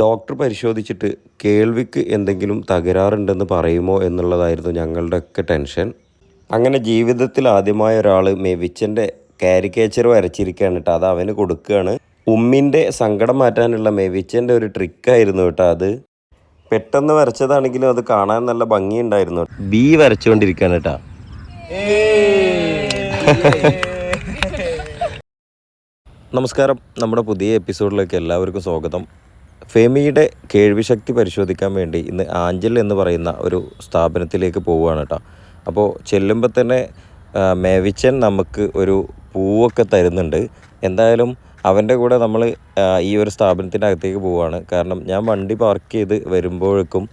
Doctor പരിശോധിച്ചിട്ട് കേൾവിക്ക് എന്തെങ്കിലും തകരാറുണ്ടെന്ന് പറയുമോ എന്നുള്ളതായിരുന്നു ഞങ്ങളുടെയൊക്കെ ടെൻഷൻ. അങ്ങനെ ജീവിതത്തിൽ ആദ്യമായ ഒരാൾ മെവിച്ചന്റെ കാരിക്കേച്ചർ വരച്ചിരിക്കുകയാണ് കേട്ടോ. അത് അവന് കൊടുക്കുകയാണ്. ഉമ്മിന്റെ സങ്കടം മാറ്റാനുള്ള മെവിച്ചന്റെ ഒരു ട്രിക്കായിരുന്നു കേട്ടോ അത്. പെട്ടെന്ന് വരച്ചതാണെങ്കിലും അത് കാണാൻ നല്ല ഭംഗിയുണ്ടായിരുന്നു. ബി വരച്ചുകൊണ്ടിരിക്കുകയാണ് കേട്ടോ. നമസ്കാരം. നമ്മുടെ പുതിയ എപ്പിസോഡിലേക്ക് എല്ലാവർക്കും സ്വാഗതം. ഫെമിയുടെ കേൾവിശക്തി പരിശോധിക്കാൻ വേണ്ടി ഇന്ന് ആഞ്ചൽ എന്ന് പറയുന്ന ഒരു സ്ഥാപനത്തിലേക്ക് പോവുകയാണ് കേട്ടോ. അപ്പോൾ ചെല്ലുമ്പോൾ തന്നെ മേവിച്ചൻ നമുക്ക് ഒരു പൂവൊക്കെ തരുന്നുണ്ട്. എന്തായാലും അവന്റെ കൂടെ നമ്മൾ ഈ ഒരു സ്ഥാപനത്തിന്റെ അകത്തേക്ക് പോവുകയാണ്. കാരണം ഞാൻ വണ്ടി പാർക്ക് ചെയ്ത് വരുമ്പോഴേക്കും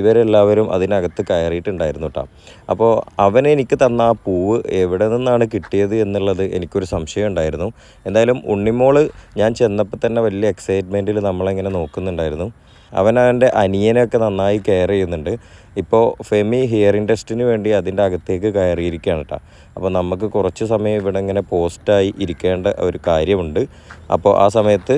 ഇവരെല്ലാവരും അതിനകത്ത് കയറിയിട്ടുണ്ടായിരുന്നു കേട്ടോ അപ്പോൾ അവൻ എനിക്ക് തന്ന ആ പൂവ് എവിടെ നിന്നാണ് കിട്ടിയത് എന്നുള്ളത് എനിക്കൊരു സംശയം ഉണ്ടായിരുന്നു. എന്തായാലും ഉണ്ണിമോൾ ഞാൻ ചെന്നപ്പോൾ തന്നെ വലിയ എക്സൈറ്റ്മെന്റിൽ നമ്മളെങ്ങനെ നോക്കുന്നുണ്ടായിരുന്നു. അവൻ അവന്റെ അനിയനെയൊക്കെ നന്നായി കെയർ ചെയ്യുന്നുണ്ട്. ഇപ്പോൾ ഫെമി ഹിയറിംഗ് ടെസ്റ്റിന് വേണ്ടി അതിന്റെ അകത്തേക്ക് കയറിയിരിക്കുകയാണ് കേട്ടോ അപ്പോൾ നമുക്ക് കുറച്ച് സമയം ഇവിടെ ഇങ്ങനെ പോസ്റ്റായി ഇരിക്കേണ്ട ഒരു കാര്യമുണ്ട്. അപ്പോൾ ആ സമയത്ത്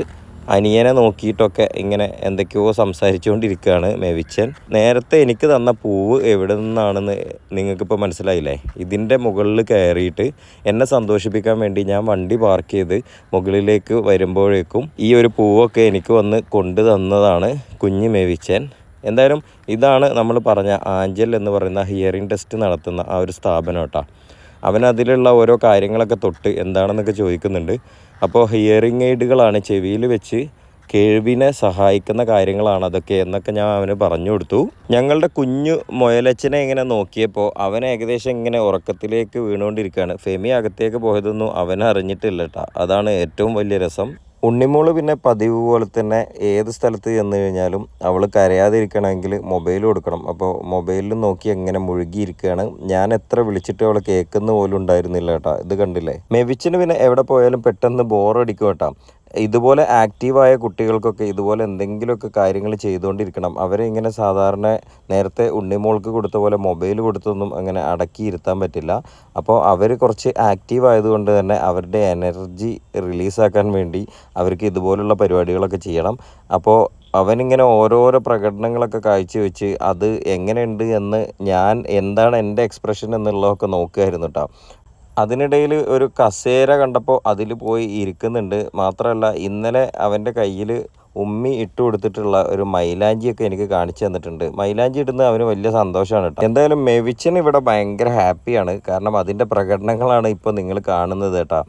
അനിയനെ നോക്കിയിട്ടൊക്കെ ഇങ്ങനെ എന്തൊക്കെയോ സംസാരിച്ചുകൊണ്ടിരിക്കുകയാണ് മേവിച്ചൻ. നേരത്തെ എനിക്ക് തന്ന പൂവ് എവിടെ നിന്നാണെന്ന് നിങ്ങൾക്കിപ്പോൾ മനസ്സിലായില്ലേ? ഇതിന്റെ മുകളിൽ കയറിയിട്ട് എന്നെ സന്തോഷിപ്പിക്കാൻ വേണ്ടി ഞാൻ വണ്ടി പാർക്ക് ചെയ്ത് മുകളിലേക്ക് വരുമ്പോഴേക്കും ഈ ഒരു പൂവൊക്കെ എനിക്ക് വന്ന് കൊണ്ടു തന്നതാണ് കുഞ്ഞ് മേവിച്ചൻ. എന്തായാലും ഇതാണ് നമ്മൾ പറഞ്ഞ ആഞ്ചൽ എന്ന് പറയുന്ന ഹിയറിംഗ് ടെസ്റ്റ് നടത്തുന്ന ആ ഒരു സ്ഥാപനം കേട്ടോ. അവൻ അതിലുള്ള ഓരോ കാര്യങ്ങളൊക്കെ തൊട്ട് എന്താണെന്നൊക്കെ ചോദിക്കുന്നുണ്ട്. അപ്പോൾ ഹിയറിങ് എയ്ഡുകളാണ് ചെവിയിൽ വെച്ച് കേൾവിനെ സഹായിക്കുന്ന കാര്യങ്ങളാണ് അതൊക്കെ എന്നൊക്കെ ഞാൻ അവന് പറഞ്ഞു കൊടുത്തു. ഞങ്ങളുടെ കുഞ്ഞു മൊയലച്ചനെ ഇങ്ങനെ നോക്കിയപ്പോൾ അവൻ ഏകദേശം ഇങ്ങനെ ഉറക്കത്തിലേക്ക് വീണുകൊണ്ടിരിക്കുകയാണ്. ഫെമി അകത്തേക്ക് പോയതൊന്നും അവൻ അറിഞ്ഞിട്ടില്ല കേട്ടോ അതാണ് ഏറ്റവും വലിയ രസം. ഉണ്ണിമോൾ പിന്നെ പതിവ് പോലെ തന്നെ ഏത് സ്ഥലത്ത് ചെന്ന് കഴിഞ്ഞാലും അവൾ കരയാതിരിക്കണമെങ്കിൽ മൊബൈൽ കൊടുക്കണം. അപ്പോൾ മൊബൈലിൽ നോക്കി എങ്ങനെ മുഴുകിയിരിക്കുകയാണ് ഞാൻ എത്ര വിളിച്ചിട്ട് അവൾ കേൾക്കുന്ന പോലും ഉണ്ടായിരുന്നില്ല കേട്ടോ. ഇത് കണ്ടില്ലേ? മെവിച്ചിന് പിന്നെ എവിടെ പോയാലും പെട്ടെന്ന് ബോറടിക്കും കേട്ടോ. ഇതുപോലെ ആക്റ്റീവായ കുട്ടികൾക്കൊക്കെ ഇതുപോലെ എന്തെങ്കിലുമൊക്കെ കാര്യങ്ങൾ ചെയ്തുകൊണ്ടിരിക്കണം. അവരെ ഇങ്ങനെ സാധാരണ നേരത്തെ ഉണ്ണിമോൾക്ക് കൊടുത്ത പോലെ മൊബൈൽ കൊടുത്തൊന്നും അങ്ങനെ അടക്കിയിരുത്താൻ പറ്റില്ല. അപ്പോൾ അവർ കുറച്ച് ആക്റ്റീവ് ആയതുകൊണ്ട് തന്നെ അവരുടെ എനർജി റിലീസാക്കാൻ വേണ്ടി അവർക്ക് ഇതുപോലുള്ള പരിപാടികളൊക്കെ ചെയ്യണം. അപ്പോൾ അവനിങ്ങനെ ഓരോരോ പ്രകടനങ്ങളൊക്കെ കാഴ്ചവെച്ച് അത് എങ്ങനെയുണ്ട് എന്ന് ഞാൻ എന്താണ് എന്റെ എക്സ്പ്രഷൻ എന്നുള്ളതൊക്കെ നോക്കുമായിരുന്നു കേട്ടോ അതിനിടയിൽ ഒരു കസേര കണ്ടപ്പോൾ അതിൽ പോയി ഇരിക്കുന്നുണ്ട്. മാത്രമല്ല ഇന്നലെ അവന്റെ കയ്യിൽ ഉമ്മി ഇട്ട് കൊടുത്തിട്ടുള്ള ഒരു മൈലാഞ്ചിയൊക്കെ എനിക്ക് കാണിച്ചു തന്നിട്ടുണ്ട്. മൈലാഞ്ചി ഇടുന്നത് അവന് വലിയ സന്തോഷമാണ് കേട്ടോ. എന്തായാലും മെവിച്ചൻ ഇവിടെ ഭയങ്കര ഹാപ്പിയാണ്. കാരണം അതിന്റെ പ്രകടനങ്ങളാണ് ഇപ്പോൾ നിങ്ങൾ കാണുന്നത് കേട്ടോ.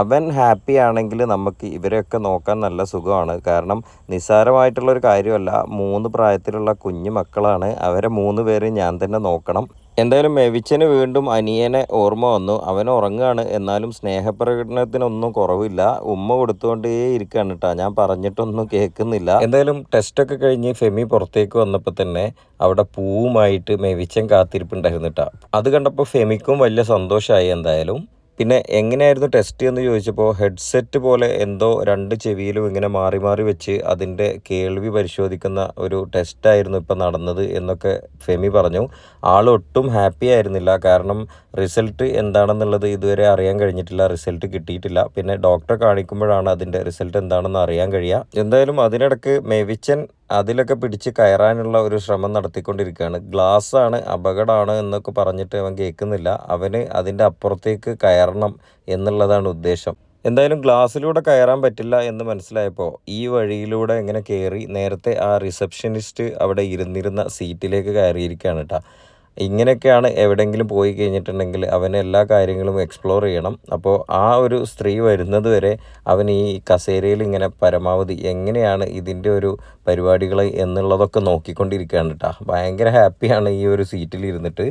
അവൻ ഹാപ്പി ആണെങ്കിൽ നമുക്ക് ഇവരെയൊക്കെ നോക്കാൻ നല്ല സുഖമാണ്. കാരണം നിസ്സാരമായിട്ടുള്ള ഒരു കാര്യമല്ല. മൂന്ന് പ്രായത്തിലുള്ള കുഞ്ഞു മക്കളാണ്. അവരെ മൂന്ന് പേരും ഞാൻ തന്നെ നോക്കണം. എന്തായാലും മെവിച്ചന് വീണ്ടും അനിയനെ ഓർമ്മ വന്നു. അവൻ ഉറങ്ങുകയാണ് എന്നാലും സ്നേഹപ്രകടനത്തിനൊന്നും കുറവില്ല. ഉമ്മ കൊടുത്തുകൊണ്ടേ ഇരിക്കുകയാണ് കേട്ടോ ഞാൻ പറഞ്ഞിട്ടൊന്നും കേൾക്കുന്നില്ല. എന്തായാലും ടെസ്റ്റൊക്കെ കഴിഞ്ഞ് ഫെമി പുറത്തേക്ക് വന്നപ്പോൾ തന്നെ അവിടെ പൂവുമായിട്ട് മെവിച്ചൻ കാത്തിരിപ്പുണ്ടായിരുന്നു കേട്ടോ അത് കണ്ടപ്പോൾ ഫെമിക്കും വലിയ സന്തോഷമായി എന്തായാലും. പിന്നെ എങ്ങനെയായിരുന്നു ടെസ്റ്റ് എന്ന് ചോദിച്ചപ്പോൾ ഹെഡ്സെറ്റ് പോലെ എന്തോ രണ്ട് ചെവിയിലും ഇങ്ങനെ മാറി മാറി വെച്ച് അതിന്റെ കേൾവി പരിശോധിക്കുന്ന ഒരു ടെസ്റ്റായിരുന്നു ഇപ്പം നടന്നത് എന്നൊക്കെ ഫെമി പറഞ്ഞു. ആൾ ഒട്ടും ഹാപ്പി ആയിരുന്നില്ല. കാരണം റിസൾട്ട് എന്താണെന്നുള്ളത് ഇതുവരെ അറിയാൻ കഴിഞ്ഞിട്ടില്ല. റിസൾട്ട് കിട്ടിയിട്ടില്ല. പിന്നെ ഡോക്ടറെ കാണിക്കുമ്പോഴാണ് അതിന്റെ റിസൾട്ട് എന്താണെന്ന് അറിയാൻ കഴിയുക. എന്തായാലും അതിനിടക്ക് മെവിച്ചൻ അതിലൊക്കെ പിടിച്ച് കയറാനുള്ള ഒരു ശ്രമം നടത്തിക്കൊണ്ടിരിക്കുകയാണ്. ഗ്ലാസ് ആണ് അപകടമാണ് എന്നൊക്കെ പറഞ്ഞിട്ട് അവൻ കേൾക്കുന്നില്ല. അവന് അതിന്റെ അപ്പുറത്തേക്ക് കയറണം എന്നുള്ളതാണ് ഉദ്ദേശം. എന്തായാലും ഗ്ലാസ്സിലൂടെ കയറാൻ പറ്റില്ല എന്ന് മനസ്സിലായപ്പോൾ ഈ വഴിയിലൂടെ എങ്ങനെ കയറി നേരത്തെ ആ റിസപ്ഷനിസ്റ്റ് അവിടെ ഇരുന്നിരുന്ന സീറ്റിലേക്ക് കയറിയിരിക്കുകയാണ് കേട്ടോ ഇങ്ങനെയൊക്കെയാണ് എവിടെയെങ്കിലും പോയി കഴിഞ്ഞിട്ടുണ്ടെങ്കിൽ അവന് എല്ലാ കാര്യങ്ങളും എക്സ്പ്ലോർ ചെയ്യണം. അപ്പോൾ ആ ഒരു സ്ത്രീ വരുന്നത് വരെ അവൻ ഈ കസേരയിൽ ഇങ്ങനെ പരമാവധി എങ്ങനെയാണ് ഇതിന്റെ ഒരു പരിപാടികൾ എന്നുള്ളതൊക്കെ നോക്കിക്കൊണ്ടിരിക്കുകയാണ് കേട്ടോ ഭയങ്കര ഹാപ്പിയാണ് ഈ ഒരു സീറ്റിൽ ഇരുന്നിട്ട്.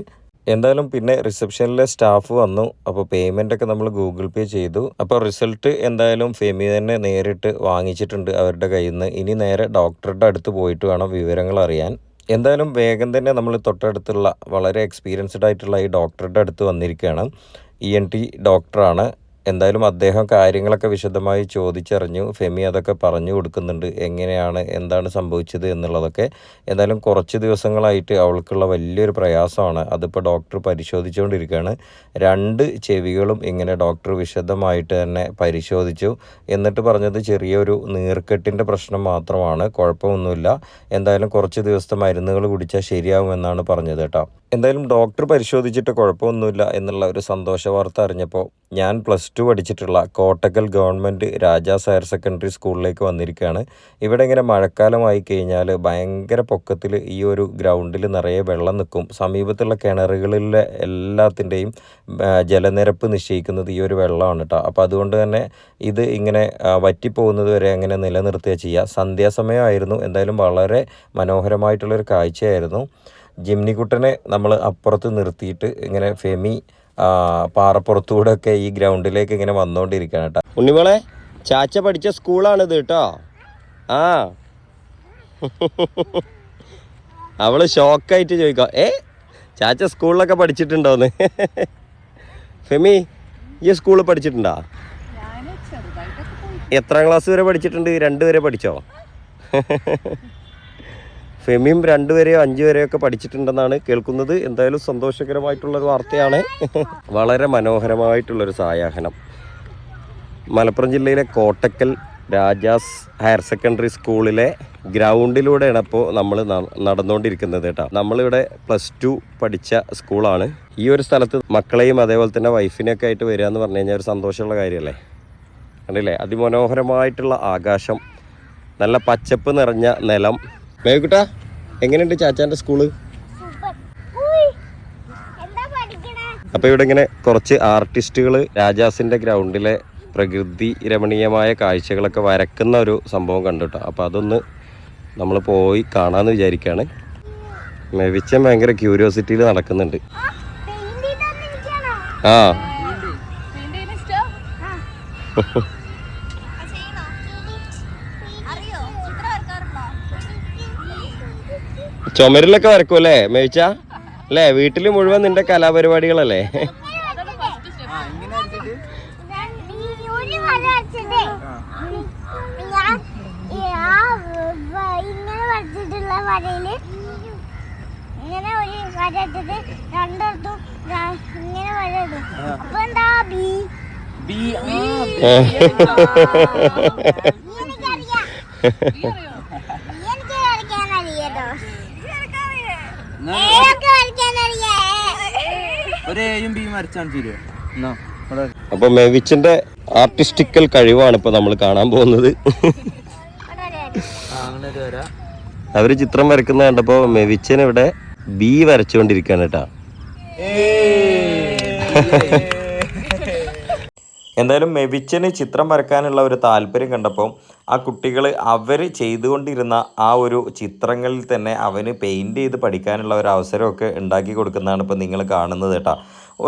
എന്തായാലും പിന്നെ റിസപ്ഷനിലെ സ്റ്റാഫ് വന്നു. അപ്പോൾ പേയ്മെന്റ് ഒക്കെ നമ്മൾ ഗൂഗിൾ പേ ചെയ്തു. അപ്പോൾ റിസൾട്ട് എന്തായാലും ഫെമി തന്നെ നേരിട്ട് വാങ്ങിച്ചിട്ടുണ്ട് അവരുടെ കയ്യിൽ നിന്ന് ഇനി നേരെ ഡോക്ടറുടെ അടുത്ത് പോയിട്ട് വേണം വിവരങ്ങൾ അറിയാൻ. എന്തായാലും വേഗം തന്നെ നമ്മൾ തൊട്ടടുത്തുള്ള വളരെ എക്സ്പീരിയൻസ്ഡ് ആയിട്ടുള്ള ഈ ഡോക്ടറുടെ അടുത്ത് വന്നിരിക്കുകയാണ്. ഇ എൻ ടി ഡോക്ടറാണ് എന്തായാലും അദ്ദേഹം കാര്യങ്ങളൊക്കെ വിശദമായി ചോദിച്ചറിഞ്ഞു. ഫെമി അതൊക്കെ പറഞ്ഞു കൊടുക്കുന്നുണ്ട്. എങ്ങനെയാണ് എന്താണ് സംഭവിച്ചത് എന്നുള്ളതൊക്കെ എന്തായാലും കുറച്ച് ദിവസങ്ങളായിട്ട് അവൾക്കുള്ള വലിയൊരു പ്രയാസമാണ്. അതിപ്പോൾ ഡോക്ടർ പരിശോധിച്ചുകൊണ്ടിരിക്കുകയാണ്. രണ്ട് ചെവികളും ഇങ്ങനെ ഡോക്ടർ വിശദമായിട്ട് തന്നെ പരിശോധിച്ചു. എന്നിട്ട് പറഞ്ഞത് ചെറിയൊരു നീർക്കെട്ടിന്റെ പ്രശ്നം മാത്രമാണ്. കുഴപ്പമൊന്നുമില്ല. എന്തായാലും കുറച്ച് ദിവസത്തെ മരുന്നുകൾ കുടിച്ചാൽ ശരിയാവുമെന്നാണ് പറഞ്ഞത് കേട്ടോ. എന്തായാലും ഡോക്ടർ പരിശോധിച്ചിട്ട് കുഴപ്പമൊന്നുമില്ല എന്നുള്ള ഒരു സന്തോഷ വാർത്ത അറിഞ്ഞപ്പോൾ ഞാൻ പ്ലസ് ടു പഠിച്ചിട്ടുള്ള Kottakkal government Rajas higher secondary സ്കൂളിലേക്ക് വന്നിരിക്കുകയാണ് ഇവിടെ ഇങ്ങനെ മഴക്കാലമായി കഴിഞ്ഞാൽ ഭയങ്കര പൊക്കത്തിൽ ഈ ഒരു ഗ്രൗണ്ടിൽ നിറയെ വെള്ളം നിൽക്കും. സമീപത്തുള്ള കിണറുകളിലെ എല്ലാത്തിന്റെയും ജലനിരപ്പ് നിശ്ചയിക്കുന്നത് ഈ ഒരു വെള്ളമാണ് കേട്ടോ അപ്പോൾ അതുകൊണ്ട് തന്നെ ഇത് ഇങ്ങനെ വറ്റിപ്പോകുന്നത് വരെ അങ്ങനെ നിലനിർത്തുക ചെയ്യുക സന്ധ്യാസമയമായിരുന്നു. എന്തായാലും വളരെ മനോഹരമായിട്ടുള്ളൊരു കാഴ്ചയായിരുന്നു. ജിംനിക്കുട്ടനെ നമ്മൾ അപ്പുറത്ത് നിർത്തിയിട്ട് ഇങ്ങനെ ഫെമി പാറപ്പുറത്തൂടെ ഒക്കെ ഈ ഗ്രൗണ്ടിലേക്ക് ഇങ്ങനെ വന്നുകൊണ്ടിരിക്കുകയാണ് കേട്ടോ ഉണ്ണിമോളെ ചാച്ച പഠിച്ച സ്കൂളാണിത് കേട്ടോ. ആ. അവൾ ഷോക്കായിട്ട് ചോദിക്കാം ഏ ചാച്ച സ്കൂളിലൊക്കെ പഠിച്ചിട്ടുണ്ടോന്ന്? ഫെമി ഈ സ്കൂളിൽ പഠിച്ചിട്ടുണ്ടോ? ഞാൻ ചെറുതായിട്ടൊക്കെ പോയി എത്രാം ക്ലാസ് വരെ പഠിച്ചിട്ടുണ്ട്? രണ്ട് വരെ പഠിച്ചോ? ഫെമിയും രണ്ട് വരെയോ അഞ്ച് വരെയോ ഒക്കെ പഠിച്ചിട്ടുണ്ടെന്നാണ് കേൾക്കുന്നത്. എന്തായാലും സന്തോഷകരമായിട്ടുള്ളൊരു വാർത്തയാണ്. വളരെ മനോഹരമായിട്ടുള്ളൊരു സായാഹ്നം. മലപ്പുറം ജില്ലയിലെ കോട്ടക്കൽ രാജാസ് ഹയർ സെക്കൻഡറി സ്കൂളിലെ ഗ്രൗണ്ടിലൂടെയാണ് ഇപ്പോൾ നമ്മൾ നടന്നുകൊണ്ടിരിക്കുന്നത് കേട്ടോ. നമ്മളിവിടെ പ്ലസ് ടു പഠിച്ച സ്കൂളാണ്. ഈ ഒരു സ്ഥലത്ത് മക്കളെയും അതേപോലെ തന്നെ വൈഫിനെയൊക്കെ ആയിട്ട് വരിക എന്ന് പറഞ്ഞു കഴിഞ്ഞാൽ ഒരു സന്തോഷമുള്ള കാര്യമല്ലേ? കണ്ടില്ലേ? അതിമനോഹരമായിട്ടുള്ള ആകാശം നല്ല പച്ചപ്പ് നിറഞ്ഞ നിലം മേകുട്ട എങ്ങനെയുണ്ട് ചാച്ചാന്റെ സ്കൂൾ? അപ്പൊ പഠിക്കണേ? അപ്പോൾ ഇവിടെ ഇങ്ങനെ കുറച്ച് ആർട്ടിസ്റ്റുകൾ രാജാസിന്റെ ഗ്രൗണ്ടിലെ പ്രകൃതി രമണീയമായ കാഴ്ചകളൊക്കെ വരക്കുന്ന ഒരു സംഭവം കണ്ടുട്ടോ. അപ്പോൾ അതൊന്ന് നമ്മൾ പോയി കാണാമെന്ന് വിചാരിക്കുകയാണ് മെവിച്ചൻ ഭയങ്കര ക്യൂരിയോസിറ്റിയിൽ നടക്കുന്നുണ്ട്. ആ. ചുമരിലൊക്കെ വരക്കും അല്ലേ മേവിച്ച? അല്ലേ വീട്ടിൽ മുഴുവൻ നിന്റെ കലാപരിപാടികളല്ലേ? ഇങ്ങനെ വരച്ചിട്ടുള്ള വരയിൽ ഇങ്ങനെ ഒരു വര ഇട്ടിട്ട് രണ്ടിടത്തും ഇങ്ങനെ വര ഇടും അപ്പൊ എന്താ ബി എനിക്കറിയാം ഒരു എയും ബിയും വരച്ചാണ് തരുമോ എന്നാ ഇവിടെ. അപ്പൊ മെവിച്ചിന്റെ ആർട്ടിസ്റ്റിക്കൽ കഴിവാണ് ഇപ്പൊ നമ്മൾ കാണാൻ പോകുന്നത്. ആ ഒരു വരാ. അവർ ചിത്രം വരക്കുന്ന കണ്ടപ്പോ മെവിച്ചൻ ഇവിടെ ബി വരച്ചുകൊണ്ടിരിക്കുകയാണ് കേട്ടാ. എന്തായാലും മെവിച്ചന് ചിത്രം വരക്കാനുള്ള ഒരു താല്പര്യം കണ്ടപ്പോൾ ആ കുട്ടികൾ അവർ ചെയ്തുകൊണ്ടിരുന്ന ആ ഒരു ചിത്രങ്ങളിൽ തന്നെ അവന് പെയിന്റ് ചെയ്ത് പഠിക്കാനുള്ള ഒരു അവസരമൊക്കെ ഉണ്ടാക്കി കൊടുക്കുന്നതാണ് ഇപ്പോൾ നിങ്ങൾ കാണുന്നത് കേട്ടോ.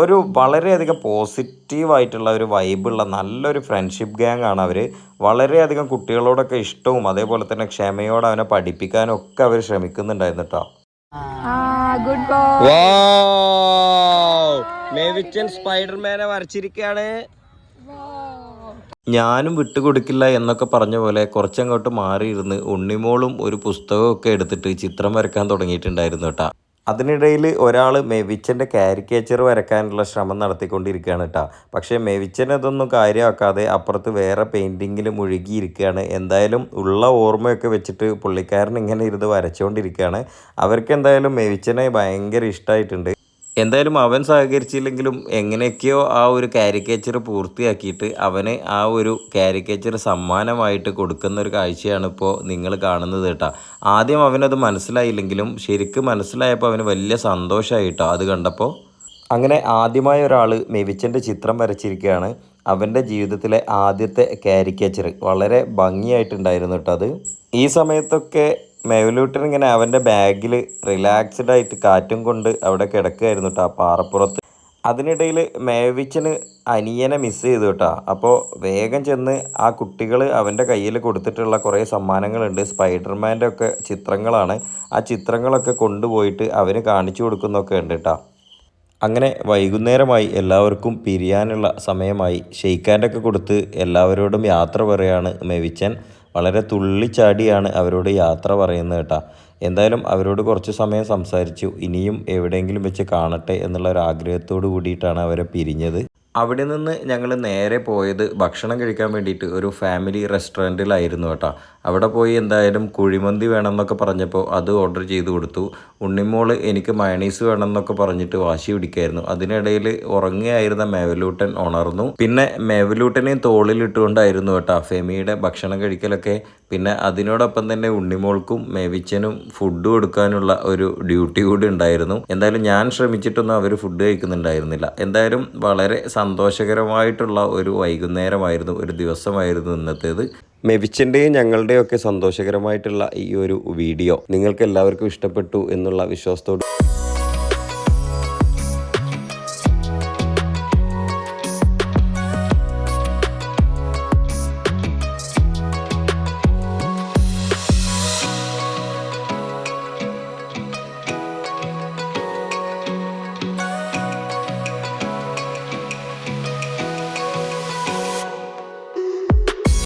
ഒരു വളരെയധികം പോസിറ്റീവായിട്ടുള്ള ഒരു വൈബുള്ള നല്ലൊരു ഫ്രണ്ട്ഷിപ്പ് ഗ്യാങ് ആണ് അവർ വളരെയധികം കുട്ടികളോടൊക്കെ ഇഷ്ടവും അതേപോലെ തന്നെ ക്ഷമയോടെ അവനെ പഠിപ്പിക്കാനും ഒക്കെ അവർ ശ്രമിക്കുന്നുണ്ടായിരുന്നു കേട്ടോ. ഗുഡ് ബോയ് മേവിച്ചൻ സ്പൈഡർമാനെ വരച്ചിരിക്കുകയാണ്. ഞാനും വിട്ടുകൊടുക്കില്ല എന്നൊക്കെ പറഞ്ഞ പോലെ കുറച്ചങ്ങോട്ട് മാറിയിരുന്ന് ഉണ്ണിമോളും ഒരു പുസ്തകമൊക്കെ എടുത്തിട്ട് ചിത്രം വരക്കാൻ തുടങ്ങിയിട്ടുണ്ടായിരുന്നു കേട്ടാ അതിനിടയിൽ ഒരാൾ മെവിച്ചന്റെ കാരിക്കേച്ചർ വരക്കാനുള്ള ശ്രമം നടത്തിക്കൊണ്ടിരിക്കുകയാണ് കേട്ടോ പക്ഷേ മെവിച്ചൻ അതൊന്നും കാര്യമാക്കാതെ അപ്പുറത്ത് വേറെ പെയിന്റിങ്ങിൽ മുഴുകിയിരിക്കുകയാണ്. എന്തായാലും ഉള്ള ഓർമ്മയൊക്കെ വെച്ചിട്ട് പുള്ളിക്കാരൻ ഇങ്ങനെ ഇരുന്ന് വരച്ചുകൊണ്ടിരിക്കുകയാണ്. അവർക്ക് എന്തായാലും മെവിച്ചനെ ഭയങ്കര ഇഷ്ടമായിട്ടുണ്ട് എന്തായാലും അവൻ സഹകരിച്ചില്ലെങ്കിലും എങ്ങനെയൊക്കെയോ ആ ഒരു കാരിക്കേച്ചർ പൂർത്തിയാക്കിയിട്ട് അവന് ആ ഒരു കാരിക്കേച്ചർ സമ്മാനമായിട്ട് കൊടുക്കുന്ന ഒരു കാഴ്ചയാണ് ഇപ്പോൾ നിങ്ങൾ കാണുന്നത് കേട്ടോ. ആദ്യം അവനത് മനസ്സിലായില്ലെങ്കിലും ശരിക്കും മനസ്സിലായപ്പോൾ അവന് വലിയ സന്തോഷമായിട്ടോ അത് കണ്ടപ്പോൾ. അങ്ങനെ ആദ്യമായ ഒരാൾ മെവിച്ചന്റെ ചിത്രം വരച്ചിരിക്കുകയാണ്. അവന്റെ ജീവിതത്തിലെ ആദ്യത്തെ കാരിക്കേച്ചർ. വളരെ ഭംഗിയായിട്ടുണ്ടായിരുന്നു കേട്ടോ അത്. ഈ സമയത്തൊക്കെ മെവലൂട്ടൻ ഇങ്ങനെ അവന്റെ ബാഗിൽ റിലാക്സ്ഡ് ആയിട്ട് കാറ്റും കൊണ്ട് അവിടെ കിടക്കുകയായിരുന്നു കേട്ടോ പാറപ്പുറത്ത്. അതിനിടയിൽ മേവിച്ചന് അനിയനെ മിസ് ചെയ്തു കേട്ടോ അപ്പോൾ വേഗം ചെന്ന് ആ കുട്ടികൾ അവന്റെ കയ്യിൽ കൊടുത്തിട്ടുള്ള കുറേ സമ്മാനങ്ങളുണ്ട്. സ്പൈഡർമാന്റെ ഒക്കെ ചിത്രങ്ങളാണ്. ആ ചിത്രങ്ങളൊക്കെ കൊണ്ടുപോയിട്ട് അവന് കാണിച്ചു കൊടുക്കുന്നൊക്കെ ഉണ്ട് കേട്ടോ അങ്ങനെ വൈകുന്നേരമായി എല്ലാവർക്കും പിരിയാനുള്ള സമയമായി. ഷെയ്ക്കാന്റൊക്കെ കൊടുത്ത് എല്ലാവരോടും യാത്ര പറയുകയാണ് മെവിച്ചൻ. വളരെ തുള്ളിച്ചാടിയാണ് അവരോട് യാത്ര പറയുന്നത് കേട്ടാ. എന്തായാലും അവരോട് കുറച്ച് സമയം സംസാരിച്ചു. ഇനിയും എവിടെയെങ്കിലും വെച്ച് കാണട്ടെ എന്നുള്ള ഒരു ആഗ്രഹത്തോടു കൂടിയിട്ടാണ് അവരെ പിരിഞ്ഞത്. അവിടെ നിന്ന് ഞങ്ങൾ നേരെ പോയത് ഭക്ഷണം കഴിക്കാൻ വേണ്ടിയിട്ട് ഒരു ഫാമിലി റെസ്റ്റോറന്റിലായിരുന്നു കേട്ടോ. അവിടെ പോയി എന്തായാലും കുഴിമന്തി വേണം എന്നൊക്കെ പറഞ്ഞപ്പോൾ അത് ഓർഡർ ചെയ്ത് കൊടുത്തു. ഉണ്ണിമോൾ എനിക്ക് മയണീസ് വേണം എന്നൊക്കെ പറഞ്ഞിട്ട് വാശി പിടിക്കായിരുന്നു. അതിനിടയിൽ ഉറങ്ങിയായിരുന്ന മേവലൂട്ടൻ ഉണർന്നു. പിന്നെ മേവലൂട്ടനെയും തോളിലിട്ടുകൊണ്ടായിരുന്നു കേട്ടോ ഫെമിയുടെ ഭക്ഷണം കഴിക്കലൊക്കെ. പിന്നെ അതിനോടൊപ്പം തന്നെ ഉണ്ണിമോൾക്കും മേവിച്ചനും ഫുഡ് കൊടുക്കാനുള്ള ഒരു ഡ്യൂട്ടി കൂടി ഉണ്ടായിരുന്നു. എന്തായാലും ഞാൻ ശ്രമിച്ചിട്ടൊന്നും അവർ ഫുഡ് കഴിക്കുന്നുണ്ടായിരുന്നില്ല. എന്തായാലും വളരെ സന്തോഷകരമായിട്ടുള്ള ഒരു വൈകുന്നേരമായിരുന്നു ഒരു ദിവസമായിരുന്നു ഇന്നത്തേത്. മെവിച്ചന്റെയും ഞങ്ങളുടെയും ഒക്കെ സന്തോഷകരമായിട്ടുള്ള ഈ ഒരു വീഡിയോ. നിങ്ങൾക്ക് എല്ലാവർക്കും ഇഷ്ടപ്പെട്ടു എന്നുള്ള വിശ്വാസത്തോട്